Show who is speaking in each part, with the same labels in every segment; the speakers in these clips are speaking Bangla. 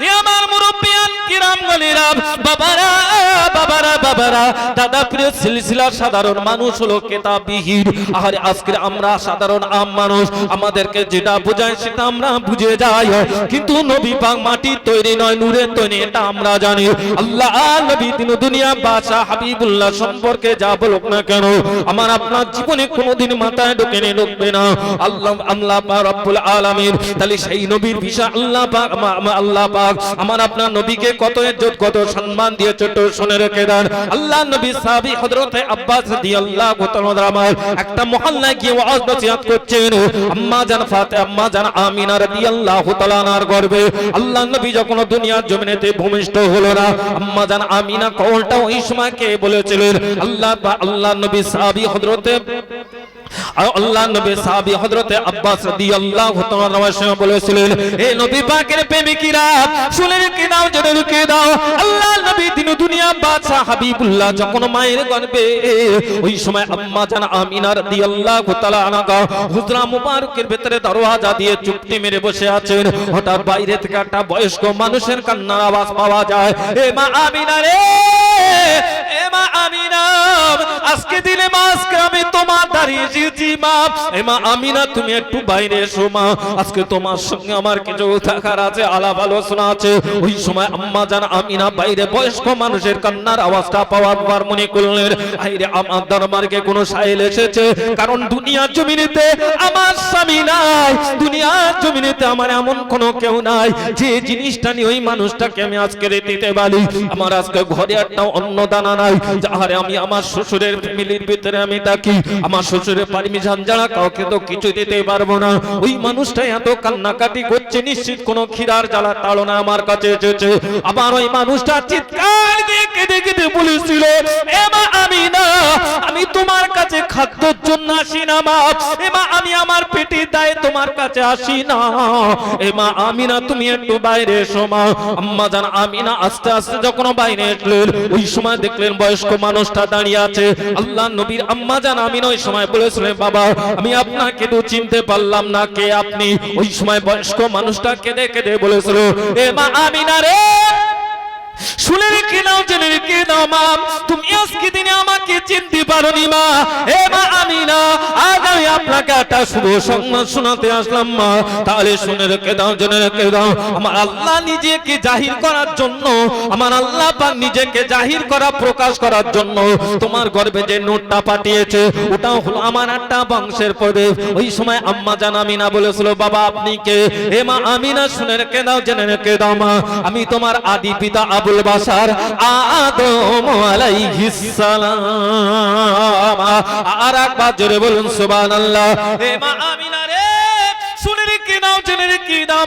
Speaker 1: এ আমার মুরব্বিয়ান কিরাম গলিরা বাবারা বাবারা বাবারা। দাদা, প্রিয় সিলসিলা সাধারণ মানুষ হলো আর আজকে আমরা সাধারণ আম মানুষ, আমাদেরকে যেটা বোঝায় সেটা আমরা বুঝে যাই। কিন্তু নবী পাক মাটি তৈরি নয় নূরের তৈরি, এটা আমরা জানি। আল্লাহ, নবী দিন দুনিয়া হাবিবুল্লাহ সম্পর্কে যা বলুক না কেন, আমার আপনার জীবনে কোনোদিন মাথায় ঢোকে নে ঢুকবে না। আল্লাহ আল্লাহ পাক রব্বুল তাহলে সেই নবীর বিষয় আল্লাহ পাক আল্লাহ পাক, আমার আপনার নবীকে কত ইজ্জত কত সম্মান দিয়ে ছোট শুনে রেখে দেন। আল্লাহ নবী সাহাবী হযরতে আব্বাস রাদিয়াল্লাহু তাআলা আমার একটা মহল্লায় গিয়ে ওয়াজ নসিহত করছেন। আম্মা জান ফাতে, আম্মা জান আমিনা রাদিয়াল্লাহু তাআলা আনার গর্বে। আল্লাহ নবী যখন দুনিয়ার জমিনেতে ভূমিষ্ঠ হলো না, আম্মা জান আমিনা কওলটা ওই সময় কে বলেছিলেন? আল্লাহ আল্লাহ নবী সাহাবী হযরতে আল্লাহ ওই সময় আমিনা দরওয়াজা দিয়ে চুপটি মেরে বসে আছেন। হঠাৎ বাইরে থেকে একটা বয়স্ক মানুষের কান্নার আওয়াজ পাওয়া যায় হে মা আমিনা রে এ মা আমিনা, আজকে দিলে আমি তোমার দাঁড়িয়ে মা। আমিনা, তুমি একটু বাইরে এসো মা। আজকে তোমার সঙ্গে আমার কিছু আছে, আলাপ আলোচনা আছে। ওই সময় আম্মা জান আমিনা বাইরে বয়স্ক মানুষের কান্নার আওয়াজটা পাওয়ার পর মনে করলেন, আইরে, আমার কোনো সাইল এসেছে। কারণ দুনিয়ার জমিনেতে আমার স্বামী নাই। দুনিয়ার জমিনেতে আমার এমন কোনো কেউ নাই। যে জিনিসটা নিয়ে ওই মানুষটাকে আমি আজকে দিতে পারি আমার আজকে ঘরে একটা অন্ন দানা নাই। যাহারে আমি আমার শ্বশুরের ফ্যামিলির ভিতরে আমি থাকি আমার শ্বশুরের পারমিশন ছাড়া কাউকে তো কিছু দিতে পারব না। ওই মানুষটা এত কান্নাকাটি করছে, নিশ্চিত কোনো খিরার জ্বালা তাড়না আমার কাছে এসেছে। আবার ওই মানুষটা চিৎকার দিয়ে কেঁদে কেঁদে বলেছিল, এমা আমি না, আমি তোমার কাছে খাদ্যর জন্য আসি না মা। এমা আমি আমার পেটে দায় তোমার কাছে আসি না। এমা আমি না, তুমি একটু বাইরে এসো মা। আম্মা জান, আমি না, আস্তে আস্তে যখন বাইরে আসলেন, ওই সময় দেখলেন বয়স্ক মানুষটা দাঁড়িয়ে আছে। আল্লাহ নবীর আম্মা জান, আমি ওই সময় বলেছিলেন, বাবা, আমি আপনাকে তো চিনতে পারলাম না কে আপনি। ওই সময় বয়স্ক মানুষটা কেঁদে কেঁদে বলেছিল, এ মা আমিনা রে! শুনে রেখে নাও, জেনে রেখে নাও, মা। তুমি আজকে দিনে আমাকে চিনতে পারোনি, মা। এ, মা, আমি না। আজ আমি আপনাকে একটা শুভ সংবাদ শোনাতে আসলাম, মা। তাহলে শুনে রেখে দাও, জেনে রেখে দাও। আমার আল্লাহ নিজেকে জাহির করার জন্য, আমার আল্লাহ পাক নিজেকে জাহির করা, প্রকাশ করার জন্য তোমার গর্বে যে নোটটা পাঠিয়েছে, ওটাও হলো আমার একটা বংশের পরে ওই সময় আম্মা জান আমিনা বলেছিল, বাবা, আপনি কে? এ, মা, আমিনা, শুনে রেখে দাও, জেনে রেখে দাও, মা। আমি তোমার আদি পিতা আবুল বাসার আদম আলাইহিস সালাম। আর একবার জোরে বলুন, সুবহানাল্লাহ। হে মা আমিনা রে, শুনে রেখে নাও, জেনে রেখে দাও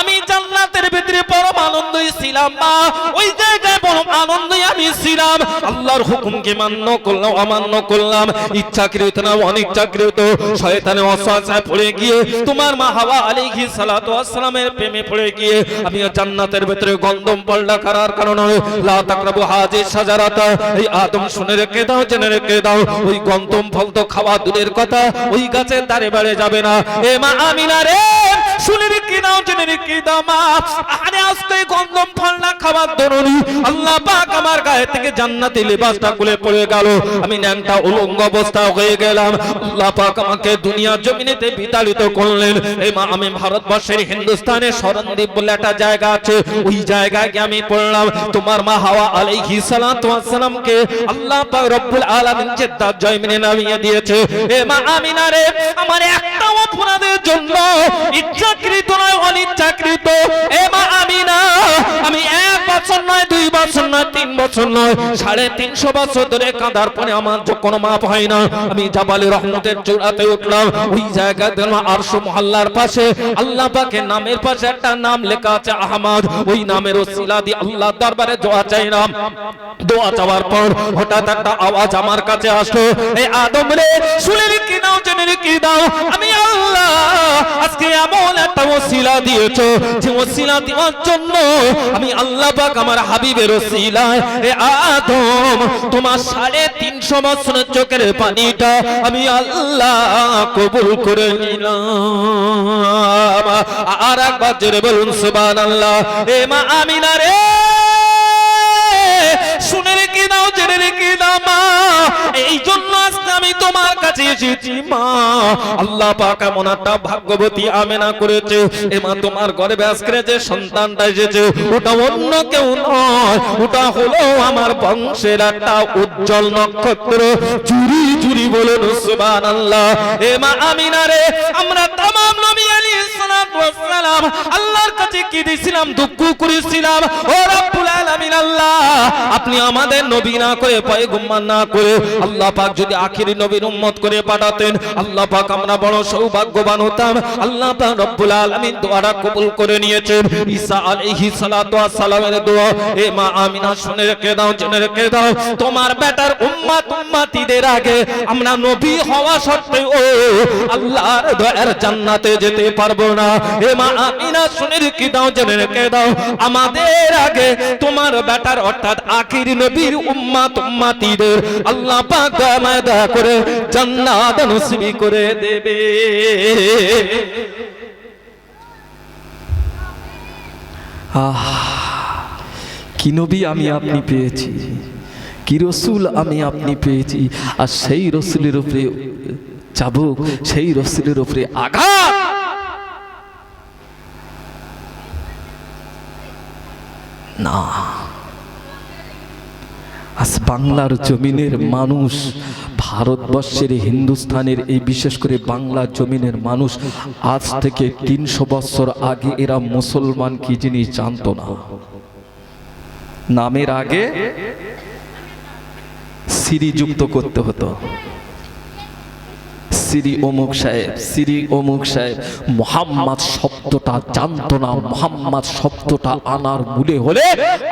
Speaker 1: আমি জান্নাতের ভিতরে পরম আনন্দই ছিলাম মা। ওই জায়গায় পরম আনন্দই আমি ছিলাম। আল্লাহর হুকুমকে মান্য করলাম, অমান্য করলাম। ইচ্ছাকৃত না, অনিচ্ছাকৃত। শয়তানের অসহায় পড়ে গিয়ে, তোমার মা হাওয়া আলাইহিস সালাতু ওয়াসসালামের প্রেমে পড়ে গিয়ে আমি জান্নাতের ভিতরে গন্ধম পল্লা করার কারণে, লা তাকরাবু হাজির সাজারাতা এই আদম শুনে রেখে দাও, জেনে রেখে দাও, ওই গন্ধম ফল তো খাওয়া দূরের কথা, ওই গাছের দাঁড়ে বাড়ে যাবে না। এ মা আমিনা রে, শুনে রেখে দাও, জেনে রেখে দাও মা। আজকে গন্ধম খাবার দরুনি আল্লাহ পাক আমার গায়ে থেকে জান্নাতি লিবাসটা খুলে পড়ে গেল। আমি ন্যাংটা উলঙ্গ অবস্থা হয়ে গেলাম। আল্লাহ পাক আমাকে দুনিয়ার জমিনেতে বিতাড়িত করলেন। এই মা, আমি ভারতবর্ষের হিন্দুস্তানের শরণদ্বীপ বলে একটা জায়গা আছে। ওই জায়গায় গিয়ে আমি পড়লাম। তোমার মা হাওয়া আলাইহিস সালাতু আল্লাহ পাক রব্বুল আলামিন জেদ্দার জয়মিনে নামিয়ে দিয়েছে। এ মা, আমিনা রে, আমার একটা অপরাধের জন্য ইচ্ছাকৃত নয়, অনিচ্ছাকৃত। এ মা আমি রহমতের চূড়াতে উঠলাম। ওই মহল্লার পাশে, আল্লাহ নামের পাশে একটা নাম লেখা আছে আহমদ। ওই নামের ওসিলা দিয়ে আল্লাহ দরবারে দোয়া পর হঠাৎ একটা আওয়াজ আমার কাছে আসলো এই আদম রে, শুনে রেখে দাও, জেনে রেখে দাও, আমি আল্লাহ আজকে এমন একটা ওসিলা দিয়েছ, যে ওসিলা দেওয়ার জন্য আমি আল্লাহ পাক আমার হাবিবের ওসিলায় আদম, তোমার সাড়ে তিনশো বছরের চোখের পানিটা আমি আল্লাহ কবুল করে নিলাম। আর একবার জোরে বলুন সুবান আল্লাহ এ মা আমিনা রে, শুনে রেখে দাও, জেনে রেখে দাও মা। এই জন্য আমি তোমার কাছে এসেছি, মা। আল্লাহ পাক এমন ভাগ্যবতী আমেনা করেছে। এ মা, তোমার গর্ভে আজকে যে সন্তানটা এসেছে, ওটা অন্য কেউ নয়। ওটা হলো আমার বংশের একটা উজ্জ্বল নক্ষত্র। চুরি চুরি বলুন সুবহানাল্লাহ। এ মা, আমিনা রে, আমরা তামাম নবী আলাইহিস সালাম আল্লাহর কাছে কি দিয়েছিলাম? দুঃখ করেছিলাম। ও রব্বুল আলামিন আপনি আমাদের নবী না করে, পয়গম্বর না করে, আল্লাহ পাক যদি আখিরি নবীর উম্মত করে পাঠাতেন, আল্লাহ পাক আমরা বড় সৌভাগ্যবান হতাম। আল্লাহ পাক রব্বুল আলামিন দোয়াটা কবুল করে নিয়েছেন। ঈসা আলাইহিস সালাতু ওয়াস সালামের দোয়া, এ মা আমিনা, শুনে রেখে দাও, জেনে রেখে দাও, তোমার বেটার উম্মত উম্মতিদের আগে আমরা নবী হওয়া সত্ত্বেও আল্লাহর দয়ার জান্নাতে যেতে পারব না। এ মা আমিনা, শুনে রেখে দাও, জেনে রেখে দাও, আমাদের আগে তোমার বেটার অর্থাৎ আখির নবীর উম্মত উম্মতিদের আল্লাহ পাক দয়া করে জান্নাত নসিব করে দেবে।
Speaker 2: কি নবী আমি আপনি পেয়েছি, কি রসুল আমি আপনি পেয়েছি, আর সেই রসুলের উপরে চাবুক সেই রসুলের উপরে আঘাত। না। আজ বাংলার জমিনের মানুষ, ভারতবর্ষের হিন্দুস্তানের এই বিশেষ করে বাংলা জমিনের মানুষ, আজ থেকে তিনশো বছর আগে এরা মুসলমান কি জিনিস জানতো না। নামের আগে সিরি যুক্ত করতে হতো। সিরি অমুক সাহেব, সিরি অমুক সাহেব, মোহাম্মদ শব্দটা জানতো না, মোহাম্মদ শব্দটা আনার মূলে হলে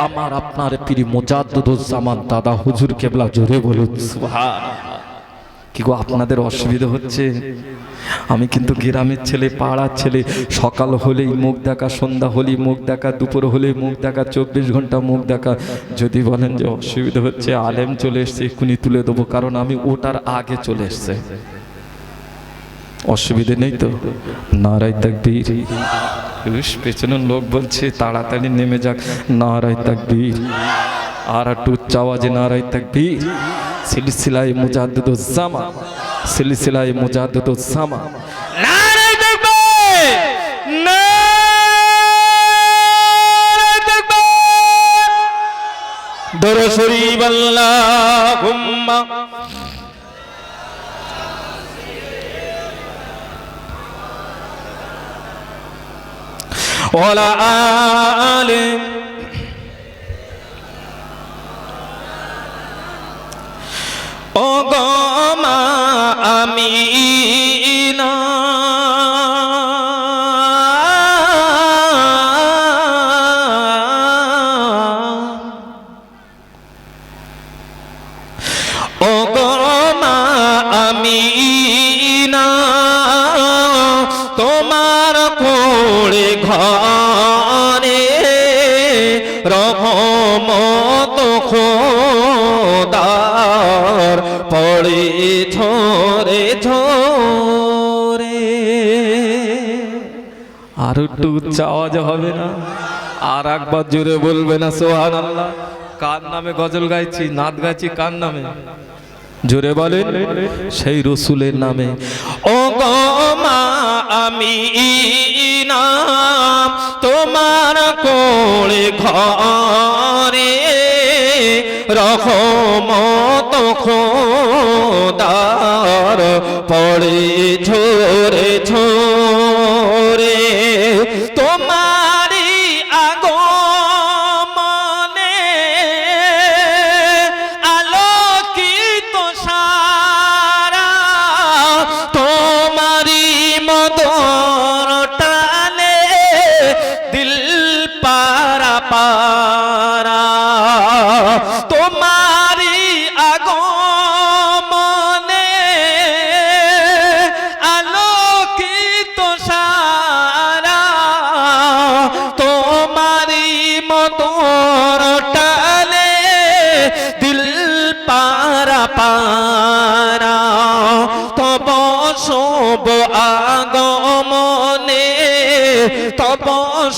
Speaker 2: আমার আপনার পীর মোজাদ্দুজ্জামান দাদা হুজুর কেবলা জোরে বলুন। কি গো, আপনাদের অসুবিধা হচ্ছে? আমি কিন্তু গ্রামের ছেলে, পাড়ার ছেলে, সকাল হলেই মুখ দেখা, সন্ধ্যা হলেই মুখ দেখা, দুপুর হলেই মুখ দেখা, চব্বিশ ঘণ্টা মুখ দেখা। যদি বলেন যে অসুবিধা হচ্ছে, আলেম চলে এসছে, এক্ষুনি তুলে দেবো, কারণ আমি ওটার আগে চলে এসছে। অসুবিধে নেই তো? নারাই তাকবীর। পেছনের লোক বলছে তাড়াতাড়ি নেমে যাক। নারাই তাকবীর। আর একটু উচ্চ আওয়াজে নারাই তাকবীর। সিলসিলায় মুজাদ্দুজ্জামা সিলসিলায় মুজাদ্দুজ্জামা
Speaker 1: নারে দেখবে নারে দেখবে দর শরীফ আল্লাহুম্মা ওয়ালা আলে ও আমি না আমি না। তোমার কোড়ে ঘরে রহমত খোদার পড়ে ঝরে ঝরে।
Speaker 2: আর একটু উচ্চ আওয়াজ হবে না? আর একবার জোরে বলবে না সোহান আল্লাহ কার নামে গজল গাইছি? নাদ গাইছি কার নামে? জোরে বলেন, সেই রসুলের নামে।
Speaker 1: ও আমি নাম তোমার কোলে ঘরে রহমত খোদার পড়ে ঝোরে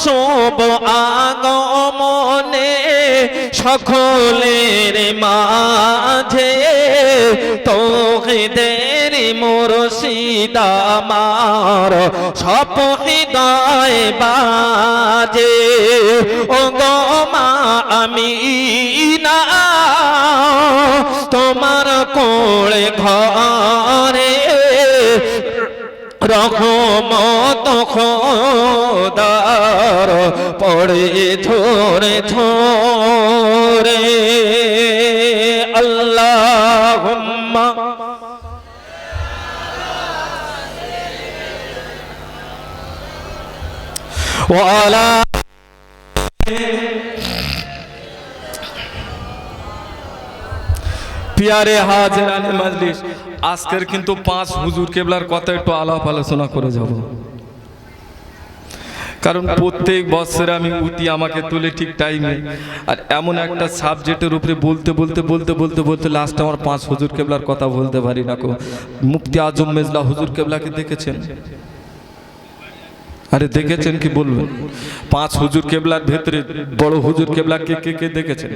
Speaker 1: শুভ আগমনে সকলের মাঝে তোহেদের মুর্শিদ আমার সপ হৃদয় বাজে। ও গো মা আমি না তোমার কোলে ঘরে রহমত খোদার পড়ে ঝোরে ঝোরে আল্লাহ
Speaker 2: পিয়ারে হাজরানে মজলিস। আজকের কিন্তু পাঁচ হুজুর কেবলার কথা একটু আলাপ আলোচনা করে যাব। কারণ প্রত্যেক বছরে আমি উঠি আমাকে তুলে ঠিক টাইমে আর এমন একটা সাবজেক্টের উপরে বলতে বলতে বলতে বলতে বলতে লাস্ট আমার পাঁচ হুজুর কেবলার কথা বলতে পারি না কো মুফতি আজম মেজলা হুজুর কেবলাকে দেখেছেন? আরে দেখেছেন কি বলবেন? পাঁচ হুজুর কেবলার ভেতরে বড় হুজুর কেবলা কে কে কে দেখেছেন?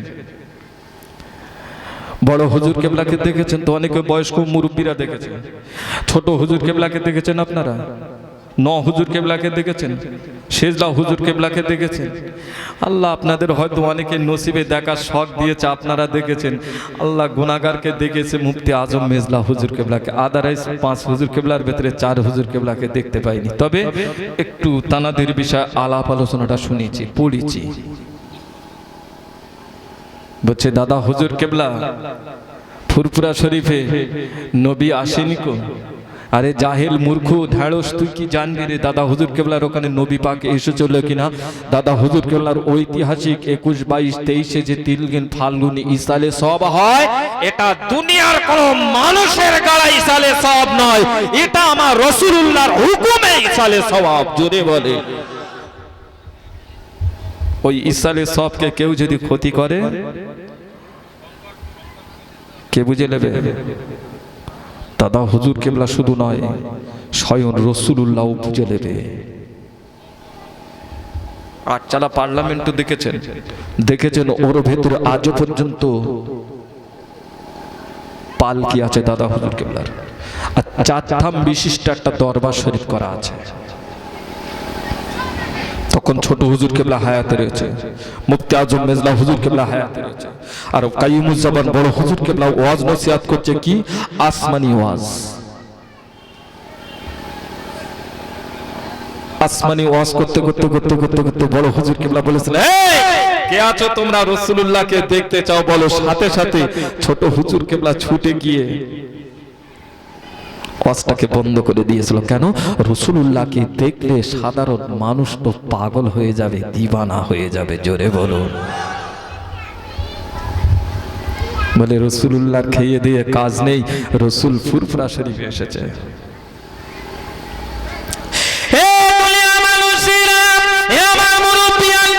Speaker 2: বড় হুজুর কেবলাকে দেখেছেন তো অনেকে বয়স্ক মুরব্বীরা দেখেছেন। ছোট হুজুর কেবলাকে দেখেছেন আপনারা? ন হুজুর কেবলাকে দেখেছেন? শেষদা হুজুর কেবলাকে দেখেছেন? আল্লাহ আপনাদের হয়তো অনেকে নসিবে দেখার শখ দিয়েছে, আপনারা দেখেছেন। আল্লাহ গুনাগারকে দেখেছে, মুফতি আজম মেজলা হুজুর কেবলাকে। আদারাইজ পাঁচ হুজুর কেবলার ভেতরে চার হুজুর কেবলাকে দেখতে পাইনি। তবে একটু তানাদের বিষয়ে আলাপ আলোচনাটা শুনেছি, পড়েছি। বলছে, দাদা, হুজুর কেবলা, ফুরফুরা শরীফে নবী আসেনি কো? আরে জাহেল মূর্খ, ঢ্যাঁড়স, তুই কি জানবি রে? দাদা, হুজুর কেবলার ওখানে নবী পাক এসে চলল কিনা? দাদা, হুজুর কেবলার ঐতিহাসিক একুশ, বাইশ, তেইশে যে তিলগিন, ফাল্গুনি, ইসালে সব হয়,
Speaker 1: এটা দুনিয়ার কোন মানুষের গাড়া ইসালে সব নয়, এটা আমার রসুল্লাহর হুকুমে ইসালে সওয়াব জোরে বলে।
Speaker 2: ওই ইসালে সবকে কেউ যদি ক্ষতি করে, কে বুঝে নেবে? দাদা হুজুর কেবলা শুধু নয়, স্বয়ং রসুল্লাহ বুঝে নেবে। আটচালা পার্লামেন্টও দেখেছেন দেখেছেন ওর ভেতরে আজও পর্যন্ত পালকি আছে দাদা হুজুর কেবলার। আর চারধাম বিশিষ্ট একটা দরবার শরীফ করা আছে। তখন ছোট হুজুর কেবলা হায়াতে রয়েছে। মুফতি আজম মেজলা হুজুর কেবলা হায়াতে রয়েছে। আর কাইমুজ্জামান বড় হুজুর কেবলা ওয়াজ নসিহাত করছে কি? আসমানি ওয়াজ। আসমানি ওয়াজ করতে করতে করতে করতে করতে বড় হুজুর কেবলা বলেছেন "এই, কে আছো তোমরা রসুলুল্লাহকে দেখতে চাও বলো সাথে সাথে ছোট হুজুর কেবলা ছুটে গিয়ে ওয়াজটাকে বন্ধ করে দিয়েছিল। কেন? রসুল্লাহকে দেখলে সাধারণ মানুষ তো পাগল হয়ে যাবে, দিবানা হয়ে যাবে, জোরে বলুন। বলে রসুল্লাহ খেয়ে দিয়ে কাজ নেই, রসুল ফুরফুরা শরীফে এসেছে
Speaker 1: হে দুনিয়ার মানুষেরা, হে আমার মুরব্বিয়ান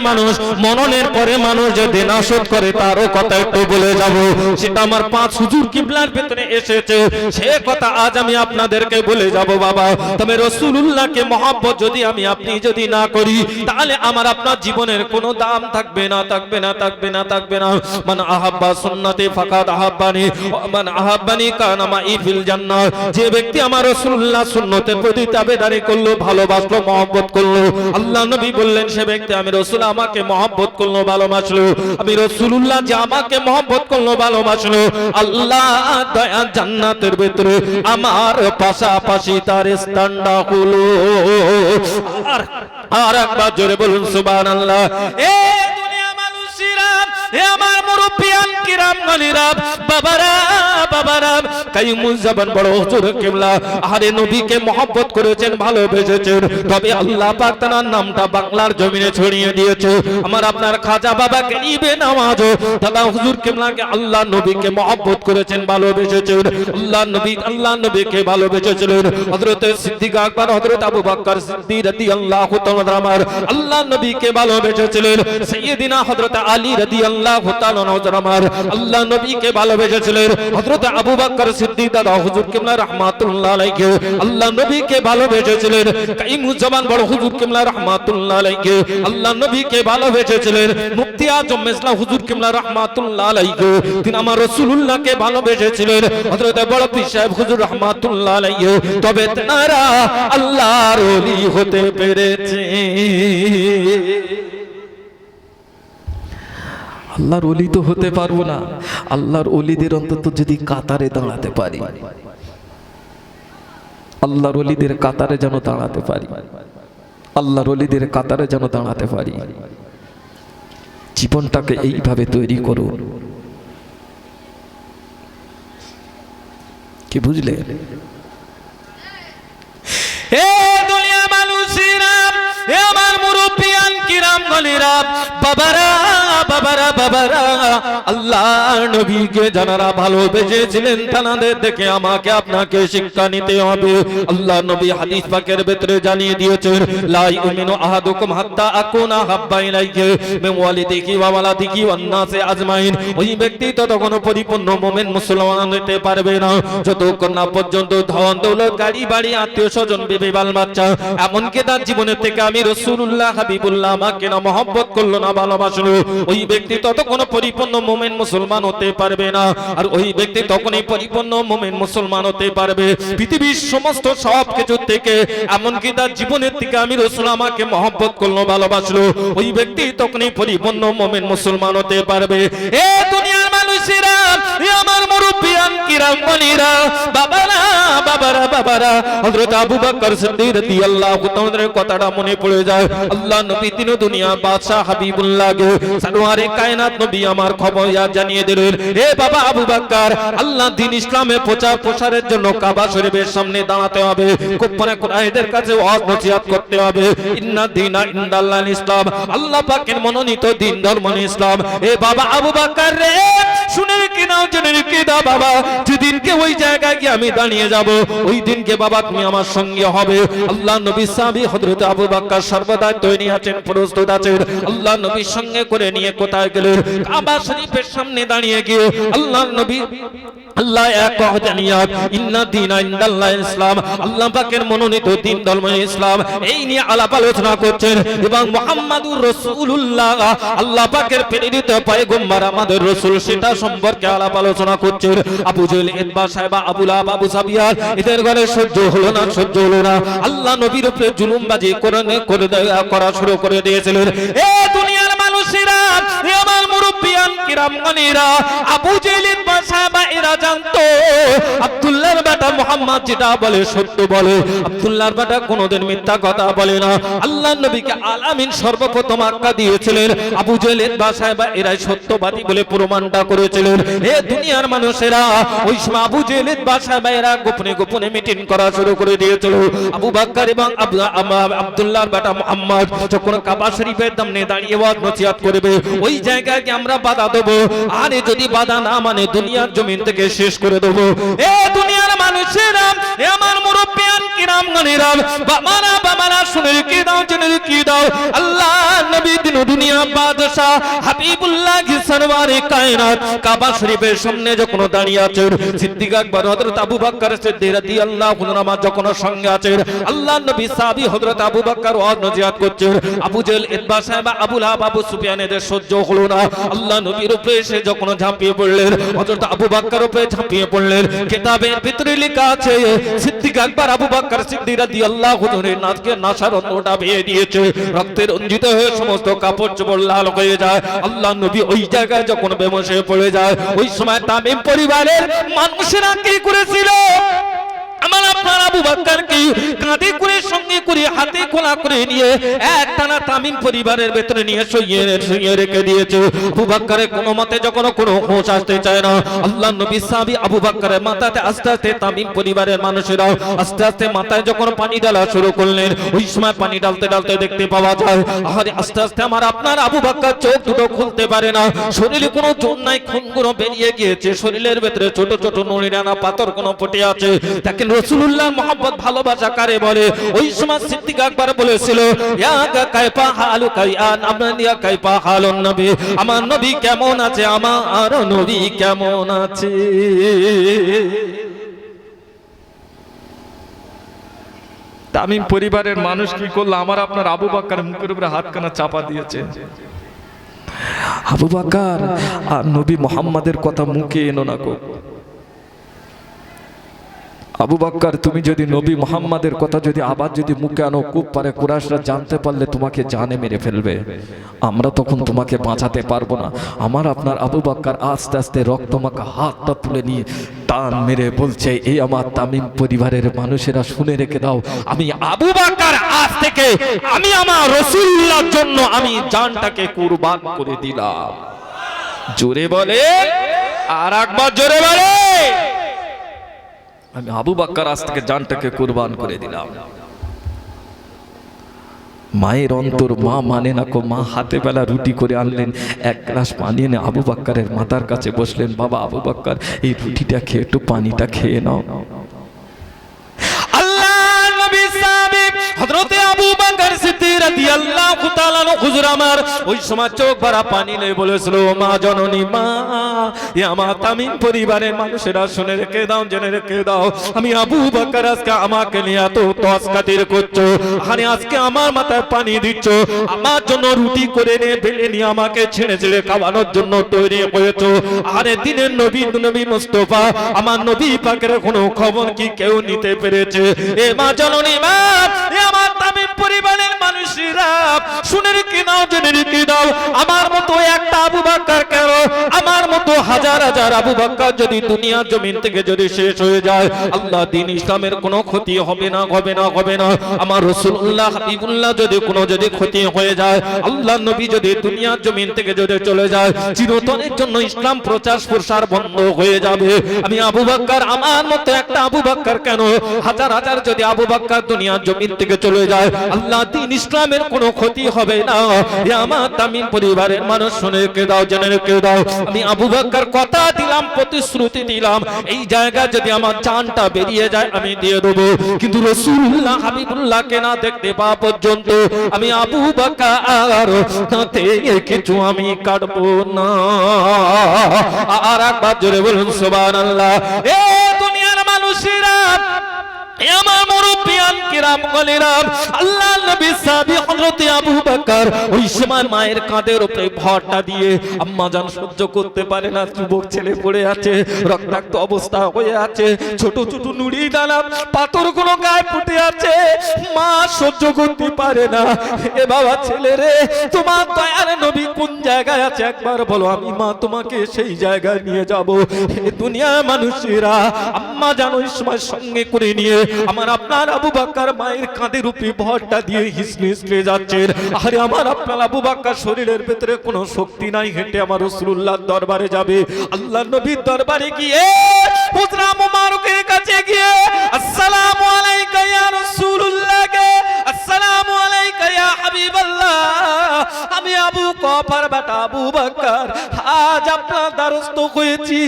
Speaker 1: মানুষ, মননের পরে মানুষ যে দেনা শোধ করে, তারও কথা একটু বলে যাব। সেটা আমার পাঁচ হুজুর কিবলার ভেতরে এসেছে, সে কথা আজ আমি আপনাদেরকে বলে যাব, বাবা। তবে রসুল্লাহকে মহাব্বত যদি আমি আপনি যদি না করি, তাহলে আমার আপনার জীবনের কোনো দাম থাকবে না থাকবে না থাকবে না থাকবে না। মান আহাব্বা সুন্নতি ফাকাদ আহাব্বানি, মান আহাব্বানি কানা মাই ফিল জান্নাহ যে ব্যক্তি আমার রাসূলুল্লাহ সুন্নতের প্রতি তাবেদারি করল, ভালোবাসলো, মহব্বত করল, আল্লাহ নবী বললেন, সে ব্যক্তি আমি রাসূল, আমাকে মহব্বত করল, ভালোবাসলো। আমি রাসূলুল্লাহ যে আমাকে মহব্বত করল, ভালোবাসলো। আল্লাহ দয়া জান্নাতের ভিতরে আমার পাশাপাশি তার স্থানটা হলো আর আর একবার জোরে বলুন সুবহানাল্লাহ। এ দুনিয়া আমার কিরাম বাবারা বড় হুজুর কিবলা। আরে নবীকে করেছেন, ভালোবেসেছেন। তবে আল্লাহ পাক তার নামটা বাংলার জমিনে ছড়িয়ে দিয়েছে। আমার আপনার খাজা বাবা নামাজ। দাদা হুজুর কিবলাকে আল্লাহ নবীকে করেছেন, ভালোবেসেছেন। আল্লাহ নবী, আল্লাহ নবীকে ভালোবেসেছিলেন। হযরত সিদ্দিক আকবর, হযরত আবু বকর সিদ্দিক রাদিয়াল্লাহু তাআলা আমার আল্লাহ নবীকে ভালোবেসেছিলেন। সাইয়্যিদিনা হযরত আলী রাদিয়াল্লাহু তাআলা আমার আল্লাহ নবীকে ভালোবেসেছিলেন, হযরত আবু বকর সিদ্দিক দাদা, হুজুর কিবলা রাহমাতুল্লাহ আলাইহি, আল্লাহ নবীকে ভালোবেসেছিলেন কাইমুজ্জামান বড় হুজুর কিবলা রাহমাতুল্লাহ আলাইহি, আল্লাহ নবীকে ভালোবেসেছিলেন, মুফতি আজম মেজলা হুজুর কিবলা রাহমাতুল্লাহ আলাইহি, তিনি আমার রাসূলুল্লাহকে ভালোবেসেছিলেন, হযরত বড় পীর সাহেব হুজুর রাহমাতুল্লাহ আলাইহি, তবে তারা আল্লাহর ওলি হতে পেরেছে।
Speaker 2: আল্লাহর অলি তো হতে পারব না। আল্লাহর অলিদের অন্তত যদি কাতারে দাঁড়াতে পারি। আল্লাহর অলিদের কাতারে যেন দাঁড়াতে পারি। আল্লাহর অলিদের কাতারে যেন দাঁড়াতে পারি। জীবনটাকে এইভাবে তৈরি করুন কি বুঝলে?
Speaker 1: আমার কিরাম বাবারা! বাবারা বাবারা আল্লাহ নবীকে যারা ভালোবেসেছিলেন তাদের দেখে আমাকে আপনাকে শিক্ষা নিতে হবে। আল্লাহ নবী হাদিস পাকের ভেতরে জানিয়ে দিয়েছেন, লা ইউমিনু আহাদুকুম হাত্তা আকুনা হাব্বা ইলাইহি মিন ওয়ালিদিহি ওয়া ওয়ালাদিহি ওয়ান আজমাইন। ওই ব্যক্তি ততক্ষণ পরিপূর্ণ মুমিন, মুসলমান হতে পারবে না। যতক্ষণ না পর্যন্ত ধন, দৌলত, গাড়ি, বাড়ি, আত্মীয় স্বজন, বিবি, বাল, বাচ্চা, এমনকি তার জীবনের থেকে আমি রসুল্লাহ হাবিবুল্লাহ, আমাকে না মহব্বত করল, না ভালোবাসলো। ওই ব্যক্তি ততক্ষণ পরিপূর্ণ মোমেন মুসলমান হতে পারবে না। আর ওই ব্যক্তি তখনই পরিপূর্ণ মোমেন মুসলমান হতে পারবে। পৃথিবীর সমস্ত সব কিছু থেকে এমনকি তার জীবনের থেকে আমি রসুল আমাকে মহব্বত করল, ভালোবাসলো, ওই ব্যক্তি তখনই পরিপূর্ণ মোমেন মুসলমান হতে পারবে। এ দুনিয়ার এ আমার বলিরা বাবারা বাবারা বাবারা। হযরত আবু বকর সিদ্দিক রাদিয়াল্লাহু তাআলার কথাটা মনে পড়ে যায়। আল্লাহ নবী দুনিয়া বাদশা কায়নাত নবী আমার খবর জানিয়ে দিলেন। বাবা আবু বকর, আল্লাহ ইসলামে প্রচার প্রসারের জন্য কাবা শরীফের সামনে দাঁড়াতে হবে। কুরাইদের কাছে ওয়াজ নসিহত করতে হবে। ইন্না দিনা ইনদাল্লাহ ইসলাম। আল্লাহ পাকের মনোনীত দিন ধর্ম ইসলাম। হে বাবা আবু বকর রে শুনে কি নাও, জেনে কি দাও বাবা যেদিনকে ওই জায়গায় গিয়ে আমি দাঁড়িয়ে যাব, ওই দিনকে বাবা তুমি আমার সঙ্গে হবে। আল্লাহ নবী সাহাবী হযরত আবু বকর সর্বদা তৈরি আছেন, প্রস্তুত আছেন। আল্লাহ নবীর সঙ্গে করে নিয়ে কোথায় গেলেন? কাবা শরীফের সামনে দাঁড়িয়ে গিয়ে আল্লাহ নবী, আল্লাহ এক জানিয়াত ইন্না দিনা ইনদাল্লাহ ইসলাম। আল্লাহ পাকের মনোনীত দিন ধর্ম ইসলাম, এই নিয়ে আলাপ আলোচনা করছেন। এবং মুহাম্মাদুর রাসূলুল্লাহ, আল্লাহ পাকের প্রেরিত পয়গম্বর আমাদের রাসূল, সেটা সম্পর্কে আলাপ আলোচনা করছেন আবু জেল ইতবা সাহেবা আবুল আব আবু এদের ঘরে সহ্য হলো না, সহ্য হলো না। আল্লাহ নবীর উপরে জুলুমবাজি করে করে করা শুরু করে দিয়েছিলেন। এ দুনিয়ার মানুষেরা আমার মুরব্বিয়ান কিরাম গনিরা আবু জেল ইতবা সাহেবা এরা জানতো। আব্দুল্লাহর বেটা মোহাম্মদ যেটা বলে, সত্য বলে। আব্দুল্লাহর বেটা কোনোদিন মিথ্যা কথা বলে না। আল্লাহ নবীকে আলামিন সর্বপ্রথম আজ্ঞা দিয়েছিলেন। আবু বাসায় বা এরাই সত্যবাদী বলে প্রমাণটা করেছিলেন। হে দুনিয়ার মানুষেরা, ওই সময় আবু বাসায় বা এরা গোপনে গোপনে মিটিং করা শুরু করে দিয়েছিল। আবু বাক্কার এবং আবু- আব্দুল্লাহর বেটা মোহাম্মদ যখন কাবা শরীফের সামনে দাঁড়িয়ে ওয়াজ নসিহত করবে, ওই জায়গায় কি আমরা বাধা দেবো। আরে যদি বাধা না মানে দুনিয়ার জমিন থেকে শেষ করে দেবো। এ এ আমার কিরাম গনিরাম বাবারা বাবারা শুনে কি দাও, জেনে কি দাও। আল্লাহ নবী দিন দুনিয়া হাবিবুল্লাহ সরওয়ারে কায়নাত, কাবা শরীফের সামনে যখন দাঁড়িয়ে আছেন, সিদ্দিক আকবর, হযরত আবু বকর সিদ্দিক রাদিয়াল্লাহু যখন সঙ্গে আছেন, আল্লাহ নবী হযরত আবু বকর ওয়াজ নজিয়াত করছেন, আবু জেল ইতবা সাহেব আবু লাহাব আবু সহ্য হলো না। আল্লাহ নবীর উপরে এসে যখন ঝাঁপিয়ে পড়লেন, হযরত আবু বকর উপরে ঝাঁপিয়ে পড়লেন, কিতাবের ভিতরে দিয়েছে। রঞ্জিত হয়ে সমস্ত কাপড় চোপড় লাল হয়ে যায়। আল্লাহ ওই জায়গায় যখন বেমসে পড়ে যায়, ওই সময় তামিম পরিবারের মানুষেরা কি করেছিল? আমার আপনার আবু বাক্কারকে কাঁধে করে, সঙ্গে করে, হাতে খোলা করে নিয়ে এক টানা তামিম পরিবারের ভেতরে নিয়ে শুইয়ে শুইয়ে রেখে দিয়েছে। আবু বাক্কারের কোনো মতে যখন কোনো হোশ আসতে চায় না। আল্লাহ নবী সাহাবী আবু বাক্কারের মাথাতে আস্তে আস্তে তামিম পরিবারের মানুষেরা আস্তে আস্তে মাথায় যখন পানি ঢালা শুরু করলেন, ওই সময় পানি ডালতে ডালতে দেখতে পাওয়া যায় আরে আস্তে আস্তে আমার আপনার আবু বাক্কার চোখ দুটো খুলতে পারে না। শরীরে কোনো জোর নাই, খুনগুলো বেরিয়ে গিয়েছে। শরীরের ভেতরে ছোট ছোট নড়িরানা পাথর কোনো ফুটে আছে। দেখেন রসুল্লাহ মোহাম্মদ ভালোবাসা কারে বলে? ওই সময় সিদ্দিক আকবর বলেছিল আমার নবী কেমন আছে? আমার নবী কেমন আছে?
Speaker 3: তামিম পরিবারের মানুষ কি করল? আমার আপনার আবু বাক্কার মুখের উপরে হাতখানা চাপা দিয়েছে।
Speaker 2: আবু বাকার আর নবী মোহাম্মদের কথা মুখে এনো না গো। আবু বাক্কার, তুমি যদি নবী মোহাম্মদের কথা যদি আবার যদি মুখে আনো, খুব পারে কুরাশরা জানতে পারলে তোমাকে জানে মেরে ফেলবে। আমরা তখন তোমাকে বাঁচাতে পারব না। আমার আপনার আবু বাক্কার আস্তে আস্তে রক্তমাখা হাতটা তুলে নিয়ে টান মেরে বলছে এই আমার তামিম পরিবারের মানুষেরা শুনে রেখে দাও। আমি
Speaker 1: আবু বাকার আজ থেকে আমি আমার রসুল্লার জন্য আমি জানটাকে কুরবান করে দিলাম। জোরে বলে আর একবার জোরে বলে।
Speaker 2: আমি আবু বাক্কার আজ থেকে জানটাকে কুরবান করে দিলাম। মায়ের অন্তর মা মানে না কো, মা হাতে বেলা রুটি করে আনলেন, এক গ্লাস পানি এনে আবু বাক্কারের মাতার কাছে বসলেন, বাবা আবু বাক্কার, এই রুটিটা খেয়ে একটু পানিটা খেয়ে নাও
Speaker 1: আল্লাহ নবী হযরতে আবু বকর সিদ্দিক রাদিয়াল্লাহু তাআলা হুজুর আমার, ওই সময় চোখ ভরা পানি নিয়ে বলেছিল মা জননী, মা, এ আমার তামিম পরিবারের মানুষেরা শুনে রেখে দাও, জেনে রেখে দাও। আমি আবু বকর আজকে আমাকে নিয়ে এত তস খাতির করছ, আরে আজকে আমার মাথায় পানি দিচ্ছ, আমার জন্য রুটি করে নিয়ে বেলে নিয়ে আমাকে ছেড়ে ছেড়ে খাওয়ানোর জন্য তৈরি হয়েছো আরে দিনের নবী নবী মুস্তফা, আমার নবী পাকের কোনো খবর কি কেউ নিতে পেরেছে? এ মা জননী, মা, এ আমার তামিম পরিবারের মানুষেরা শুনে রেখে দাও জেনে রেখে দাও আমার মতো একটা আবু বাক্কার কেন? আমার মতো হাজার হাজার আবু বাক্কার যদি দুনিয়ার জমিন থেকে যদি শেষ হয়ে যায়, আল্লাহ দিন ইসলামের কোনো ক্ষতি হবে না হবে না হবে না। আমার রসুল্লাহ হাবিবুল্লাহ যদি কোনো যদি ক্ষতি হয়ে যায় আল্লাহ নবী যদি দুনিয়ার জমিন থেকে যদি চলে যায় চিরতনের জন্য ইসলাম প্রচার প্রসার বন্ধ হয়ে যাবে। আমি আবু বাক্কার, আমার মতো একটা আবু বাক্কার কেন? হাজার হাজার যদি আবু বাক্কার দুনিয়ার জমিন থেকে চলে যায়। আল্লাহ দিন ইসলামের কোনো ক্ষতি হবে না। আমার তামিম পরিবারের মানুষ শুনে রেখে দাও, জেনে রেখে দাও। আমি আবু বাক্কার কথা দিলাম, প্রতিশ্রুতি দিলাম। এই জায়গায় যদি আমার জানটা বেরিয়ে যায়, আমি দিয়ে দেবো। কিন্তু রসুল্লাহ হাবিবুল্লাহকে না দেখতে পাওয়া পর্যন্ত আমি আবু বাক্কার তাতে কিছু আমি কাটবো না। আর একবার জোরে বলুন, সুবহানাল্লাহ। এ দুনিয়ার মানুষেরা আমার মুরব্বিয়ান কিরাম গলিরাম আল্লাহ নবী সাহাবী হযরত আবু বকর ওই সময় মায়ের কাঁধের উপরে ভরটা দিয়ে, আম্মা জান সহ্য করতে পারে না, যুবক ছেলে পড়ে আছে, রক্তাক্ত অবস্থা হয়ে আছে, ছোট ছোট নুড়ি দানা পাথরগুলো গায়ে ফুটে আছে, মা সহ্য করতে পারে না। এ বাবা ছেলে রে, তোমার দয়ার নবী কোন জায়গায় আছে? একবার বলো, আমি মা তোমাকে সেই জায়গায় নিয়ে যাব। এ দুনিয়া মানুষেরা, আম্মা জানো এই সময় সঙ্গে করে নিয়ে আমার আপনার আবু বাক্কার মায়ের কাঁধের উপরে ভরটা দিয়ে হিসলে হিসলে যাচ্ছেন। আরে আমার আপনার আবু বাক্কার শরীরের ভেতরে কোনো শক্তি নাই, হেঁটে আমার রসুল্লাহর দরবারে যাবে। আল্লাহ নবীর দরবারে গিয়ে হুজরা মুবারকের কাছে গিয়ে, আসসালামু আলাইকা ইয়া রাসূলুল্লাহ কে? আমি আবু বেটা আবু আজ আপনার হয়েছি।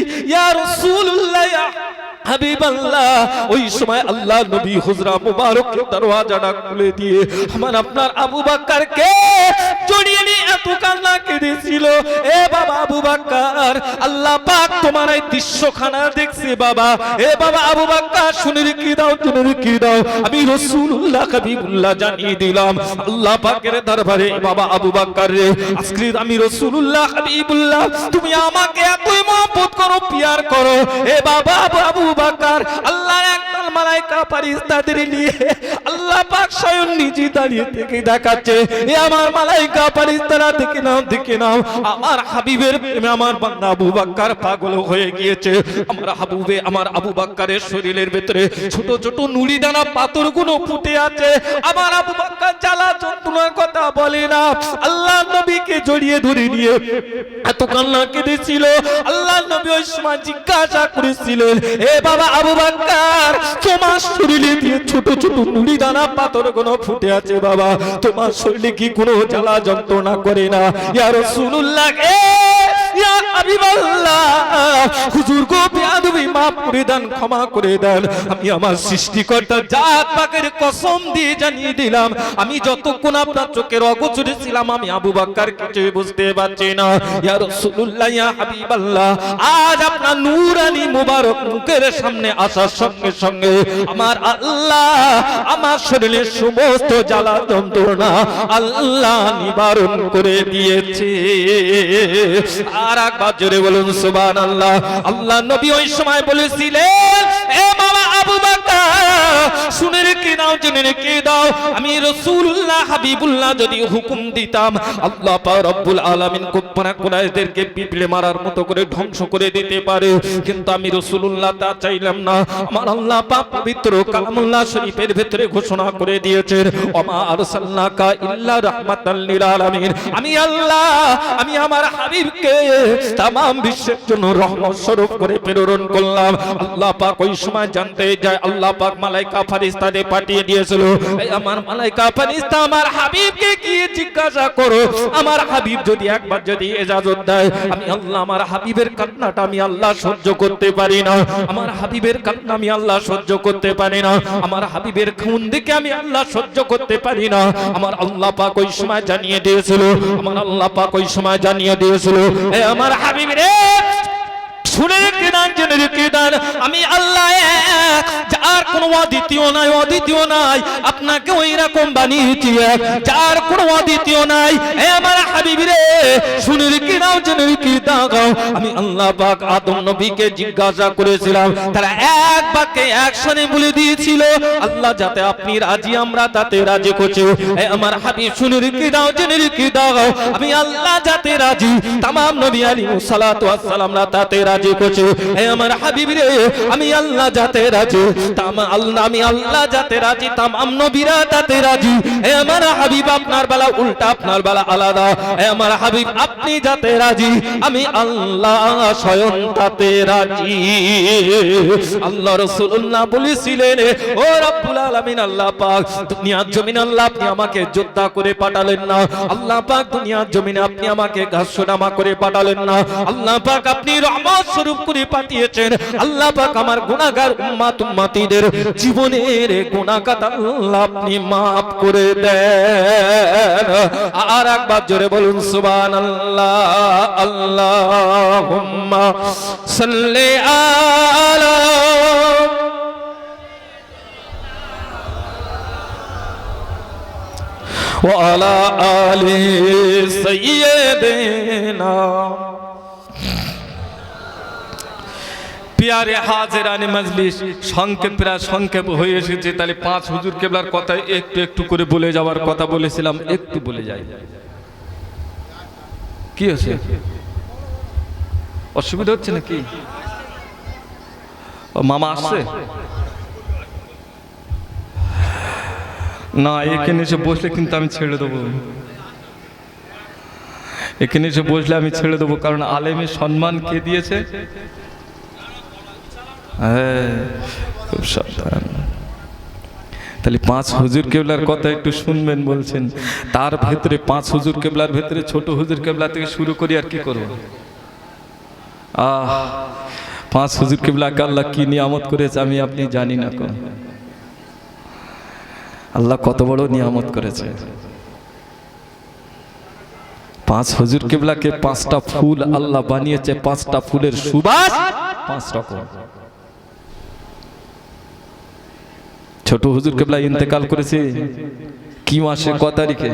Speaker 1: ওই সময় আল্লাহ দিয়ে আমার আপনার আবু নিয়ে এত আল্লাহ আল্লাহ তুমি আমাকে এতই মহব্বত করো পিয়ার করো। এ বাবা আবু বাক্কার আল্লাহর একদল মালাইকা ফারিস্তাদের নিয়ে আল্লাহ পাক স্বয়ং নিজে দাঁড়িয়ে থেকে দেখাচ্ছে, এ আমার মালাইকা ফারিস্তারা, দেখে নাও দেখে নাও, আমার হাবিবের প্রেমে আমার বান্দা আবু বাক্কার পাগল হয়ে গিয়েছে। আমার হাবুবে আমার আবু বাক্কারের শরীরের ভেতরে ছোট ছোট নুড়ি দানা পাথরগুলো ফুটে আছে। আমার আবু বাক্কার জ্বালা যন্ত্রণার কথা বলে না। আল্লাহ নবীকে জড়িয়ে ধরে নিয়ে এত কান্না কেঁদেছিল। আল্লাহ নবী ওই সময় জিজ্ঞাসা করেছিলেন, এ বাবা আবু বাক্কার, তোমার শরীরে দিয়ে ছোট ছোট পাথরগুলো ফুটে আছে বাবা। তোমার শরীরে কি কোনো জ্বালা যন্ত্রণা করে না? আমি আমার সৃষ্টিকর্তা জাত পাকের কসম দিয়ে জানিয়ে দিলাম, আমি যতক্ষণ আপনার চোখের অগোচরে ছিলাম, আমি আবু বুঝতে পারছি না। ইয়া হাবিবাল্লাহ, আজ আপনার নূরানি মুবারক মুখের সামনে আসার সঙ্গে সঙ্গে আমার আল্লাহ, আমার শরীরের সমস্ত জ্বালা যন্ত্রণা আল্লাহ নিবারণ করে দিয়েছে। আর একবার জোরে বলুন সুবান আল্লাহ আল্লাহ নবী ওই সময় বলেছিলেন, এ বাবা আবু হুকুম দিতাম আলামিন করে ধ্বংস করে দিতে পারে। কিন্তু আমি রসুল্লাহ তা চাইলাম না। আমার আল্লাহ পাক কালামুল্লাহ শরীফের ঘোষণা করে দিয়েছেন ওমা আরসালনাকা ইল্লা রাহমাতাল লিল আলামিন। আমি আল্লাহ, আমি আমার হাবিবকে তামাম বিশ্বের জন্য রহমত স্বরূপ করে প্রেরণ করলাম। আল্লাহ পাক ওই সময় জানতে যায়, আল্লাহ পাক মালাইকা পাঠিয়ে দিয়েছিল, এই আমার মালাইকা আমার হাবিবকে গিয়ে জিজ্ঞাসা করো? আমার হাবিব যদি একবার যদি এজাজত দেয়, আমি আল্লাহ, আমার হাবিবের কান্নাটা আমি আল্লাহ সহ্য করতে পারি না। আমার হাবিবের কান্না আমি আল্লাহ সহ্য করতে পারি না। আমার হাবিবের খুন দেখে আমি আল্লাহ সহ্য করতে পারি না। আমার আল্লাহ পাক ওই সময় জানিয়ে দিয়েছিল। আমার আল্লাহ পাক ওই সময় জানিয়ে দিয়েছিল আমার হাবিব রে আমি আল্লাহ যার কোনো অদ্বিতীয় নাই অদ্বিতীয় নাই। আপনাকে ওই রকম বানিয়েছি। যার কোনো অদ্বিতীয় নাই। এ আমার হাবিব রে শুনে রেখে দাও জেনে রেখে দাও আমি আল্লাহ পাক আদম নবীকে জিজ্ঞাসা করেছিলাম। তারা এক বাক্যে একসাথে বলে দিয়েছিল, আল্লাহ যাতে আপনি রাজি, আমরা তাতে রাজি করছে। এ আমার হাবিব শুনে রেখে দাও জেনে রেখে দাও আমি আল্লাহ যাতে রাজি তাম নবী আলী সালাতু আসসালামরা তাতে রাজি করছে। এ আমার হাবিব রে, আমি আল্লাহ যাতে রাজি, তাম আল্লাহ, আমি আল্লাহ যাতে রাজি তাম নবীরা রাজি। এ আমার হাবিব আপনার বেলা, উল্টা আপনার বেলা আলাদা। এ আমার হাবিব, আপনি যাতে রাজি, আমি আল্লাহ স্বয়ং তাতে রাজি। আল্লাহ বলেছিলেন, ও আল্লাহ পাক, দুনিয়ার জমিন আল্লাহ, আপনি আমাকে যোদ্ধা করে পাঠালেন না। আল্লাহ পাক, দুনিয়ার জমিনে আপনি আমাকে করে পাঠালেন না। আল্লাহ পাক, আপনি রহমত স্বরূপ করে পাঠিয়েছেন। আল্লাহ পাক, আমার গুনাহগার উম্মাত উম্মাতিদের জীবনের গুনাহগাত আল্লাহ আপনি maaf করে দেন আর একবার জোরে বলুন সুবহানাল্লাহ আল্লাহুম্মা সাল্লি আলা وعلى آل سيدنا
Speaker 3: পিয়ারে হাজের হাজেরানি মজলিস। সংক্ষেপ প্রায় সংক্ষেপ হয়ে এসেছে। তাহলে পাঁচ হুজুর কেবলার কথা একটু একটু করে বলে যাওয়ার কথা বলেছিলাম, একটু বলে যাই। কি হচ্ছে অসুবিধা হচ্ছে নাকি? মামা আসছে? না, এখানে এসে বসলে কিন্তু আমি ছেড়ে দেবো। এখানে এসে বসলে আমি ছেড়ে দেবো, কারণ আলেমের সম্মান কে দিয়েছে? হ্যাঁ খুব সাবধান তাহলে পাঁচ হুজুর কেবলার কথা একটু শুনবেন বলছেন। তার ভেতরে পাঁচ হুজুর কেবলার ভেতরে ছোট হুজুর কেবলা থেকে শুরু করি আর কি করব? আহ, পাঁচ হুজুর কেবলাকে আল্লাহ কি নিয়ামত করেছে আমি আপনি জানি না কোন আল্লাহ কত বড় নিয়ামত করেছে। পাঁচ হুজুর কেবলাকে পাঁচটা ফুল আল্লাহ বানিয়েছে, পাঁচটা ফুলের সুবাস, পাঁচ রকম। ছোট হুজুর কেবলা ইন্তেকাল করেছে। কি মাসে ক তারিখে?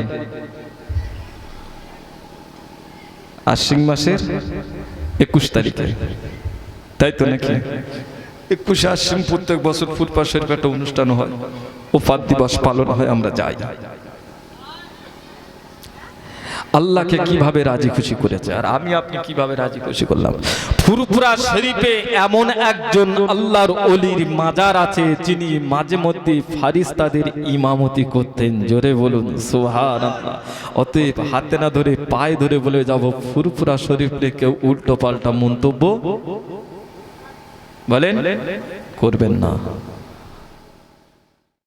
Speaker 3: আশ্বিন মাসের একুশ তারিখে। তাই তো নাকি? একুশে আশ্বিন প্রত্যেক বছর ফুটপাশের একটা অনুষ্ঠান হয়। ও পাদ দিবস পালন হয়, আমরা যাই।
Speaker 2: আল্লাহকে কীভাবে রাজি খুশি করেছে? আর আমি আপনি কীভাবে রাজি খুশি করলাম? ফুরফুরা শরীফে এমন একজন আল্লাহর অলির মাজার আছে যিনি মাঝে মধ্যে ফারিস্তাদের ইমামতি করতেন। জোরে বলুন সোহান অতএব হাতে না ধরে পায়ে ধরে বলে যাব ফুরফুরা শরীফে কেউ উল্টো পাল্টা মন্তব্য বলেন? করবেন না।